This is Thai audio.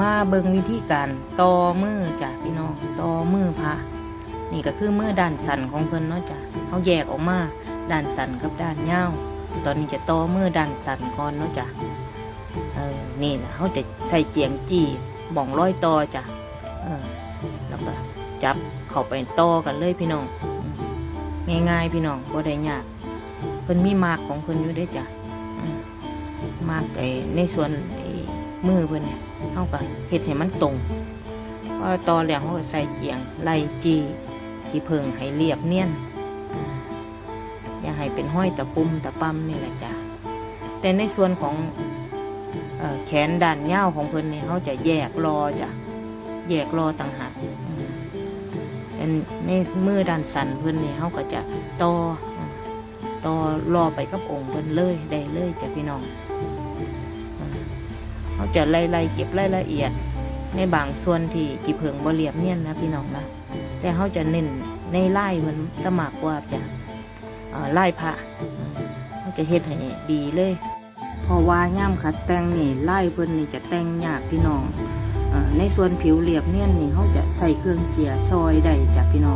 มาเบิงวิธีการต่อมือจ้ะพี่น้องต่อมือพระนี่ก็คือมือด้านสันของเพิ่นเนาะจ้ะเขาแยกออกมาด้านสันกับด้านยาตอนนี้จะต่อมือด้านสันก่อนเนาะจ้ะเออนี่นะเขาจะใส่เจียงจี้บ่องร้อยต่อจ้ะเออแล้วก็จับเข้าไปต่อกันเลยพี่น้องง่ายๆพี่น้องบ่ได้ยากเพิ่นมีมากของเพิ่นอยู่ด้จ้ะมากไอในส่วนมือเพิ่นเนี่ย เขาก็เฮ็ดให้มันตรงพอต่อแล้วเขาก็ใส่เจียงไล่จีที่เพิงให้เรียบเนียนอย่าให้เป็นห้อยตะปุ่มตะปั๊มนี่แหละจ้ะแต่ในส่วนของอแขนด้านยาวของเพิ่นนี่เขาจะแยกรอจ้ะแยกรอต่างหากในมือด้านสันเพิ่นนี่เขาก็จะต่อต่อรอไปกับองค์เพิ่นเลยได้เลยจ้ะพี่น้อง เขาจะไล่ไล่เก็บรายละเอียด ในบางส่วนที่กี่เพิงบ่เรียบเนียนนะพี่น้องนะแต่เขาจะเน้นในไล่มันสมากกว่าจะไล่พระเขาจะเฮ็ดให้ดีเลยเพราะว่าย่ามขัดแต่งนี่ไล่เพิ่นนี่จะแต่งยากพี่น้องอในส่วนผิวเรียบเนียนนี่เขาจะใส่เครื่องเจียซอยได้จากพี่น้อง